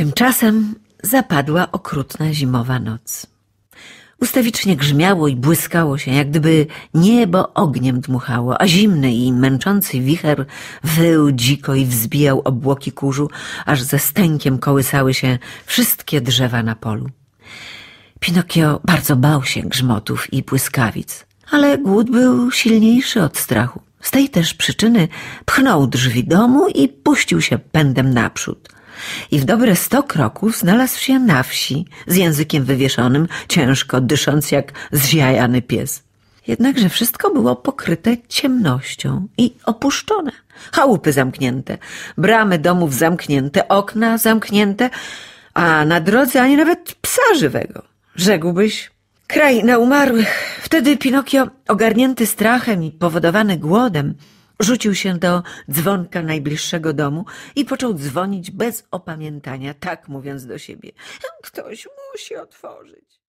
Tymczasem zapadła okrutna zimowa noc. Ustawicznie grzmiało i błyskało się, jak gdyby niebo ogniem dmuchało, a zimny i męczący wicher wył dziko i wzbijał obłoki kurzu, aż ze stękiem kołysały się wszystkie drzewa na polu. Pinokio bardzo bał się grzmotów i błyskawic, ale głód był silniejszy od strachu. Z tej też przyczyny pchnął drzwi domu i puścił się pędem naprzód. I w dobre sto kroków znalazł się na wsi, z językiem wywieszonym, ciężko dysząc jak zziajany pies. Jednakże wszystko było pokryte ciemnością i opuszczone. Chałupy zamknięte, bramy domów zamknięte, okna zamknięte, a na drodze ani nawet psa żywego. Rzekłbyś, kraina umarłych. Wtedy Pinokio, ogarnięty strachem i powodowany głodem, rzucił się do dzwonka najbliższego domu i począł dzwonić bez opamiętania, tak mówiąc do siebie. Ktoś musi otworzyć.